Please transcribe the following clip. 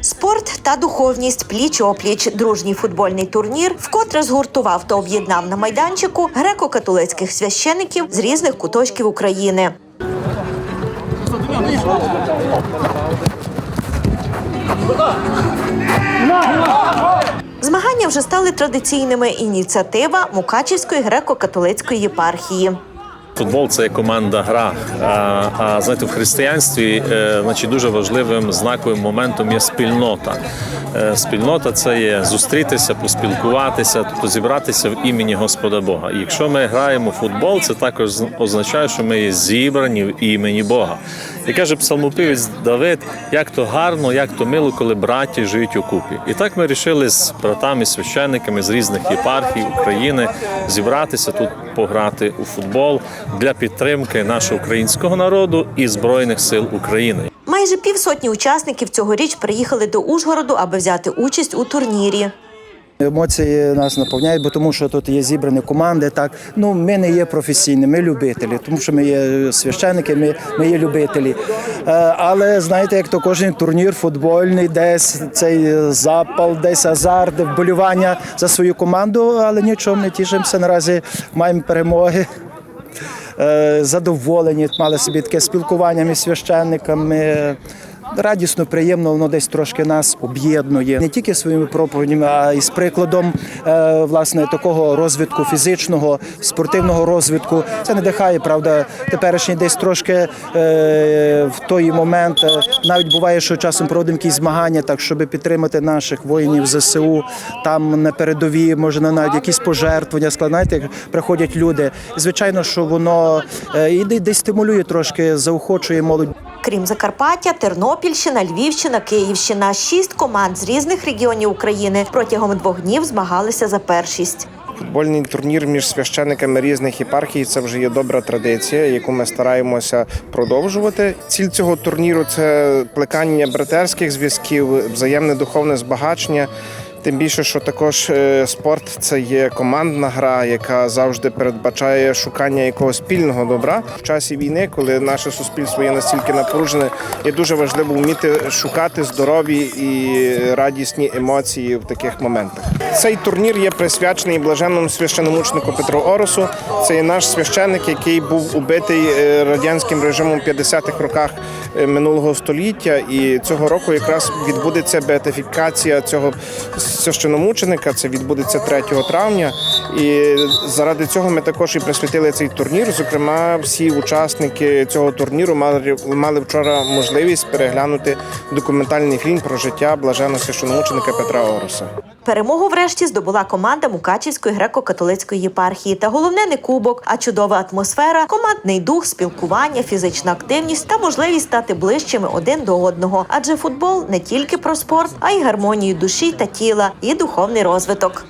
Спорт та духовність пліч опліч. Дружній футбольний турнір вкотре згуртував та об'єднав на майданчику греко-католицьких священиків з різних куточків України. Змагання вже стали традиційними. Ініціатива Мукачівської греко-католицької єпархії. Футбол це команда гра. А, а знаєте, в християнстві е, значить, дуже важливим знаковим моментом є спільнота. Е, спільнота це є зустрітися, поспілкуватися, тобто зібратися в імені Господа Бога. І якщо ми граємо в футбол, це також означає, що ми є зібрані в імені Бога. І каже псалмопівець Давид, як то гарно, як то мило, коли браті живуть купі. І так ми вирішили з братами, священниками з різних єпархій України зібратися тут, пограти у футбол для підтримки нашого українського народу і збройних сил України. Майже півсотні учасників цьогоріч приїхали до Ужгороду, аби взяти участь у турнірі. Емоції нас наповняють, бо тому що тут є зібрані команди. Так ну ми не є професійні, ми любителі, тому що ми є священники, ми, ми є любителі. Е, але знаєте, як то кожен турнір футбольний, десь цей запал, десь азарт, вболівання за свою команду, але нічого не тішимося. Наразі маємо перемоги. Е, Задоволені, мали собі таке спілкування між священниками. Радісно, приємно, воно десь трошки нас об'єднує не тільки своїми проповідями, а й з прикладом е, власне такого розвитку фізичного, спортивного розвитку. Це надихає, правда, теперішній десь трошки е, в той момент. е, навіть буває, що часом проводимо якісь змагання, так щоб підтримати наших воїнів ЗСУ. Там на передовій можна навіть якісь пожертвування складати, приходять люди. Звичайно, що воно і десь стимулює трошки, заохочує молодь. Крім Закарпаття, Тернопільщина, Львівщина, Київщина. Шість команд з різних регіонів України протягом двох днів змагалися за першість. Футбольний турнір між священниками різних єпархій це вже є добра традиція, яку ми стараємося продовжувати. Ціль цього турніру це плекання братерських зв'язків, взаємне духовне збагачення. Тим більше, що також е, спорт це є командна гра, яка завжди передбачає шукання якогось спільного добра в часі війни, коли наше суспільство є настільки напружене, є дуже важливо вміти шукати здорові і радісні емоції в таких моментах. Цей турнір є присвячений блаженному священомучнику Петру Оросу. Це є наш священник, який був убитий е, радянським режимом в 50-х роках е, минулого століття. І цього року якраз відбудеться беатифікація цього священомученика. Це відбудеться 3 травня. І заради цього ми також і присвятили цей турнір. Зокрема, всі учасники цього турніру мали, мали вчора можливість переглянути документальний фільм про життя блаженного священомученика Петра Ороса. Перемогу врешті здобула команда Мукачівської греко-католицької єпархії. Та головне не кубок, а чудова атмосфера, командний дух, спілкування, фізична активність та можливість стати ближчими один до одного. Адже футбол не тільки про спорт, а й гармонію душі та тіла і духовний розвиток.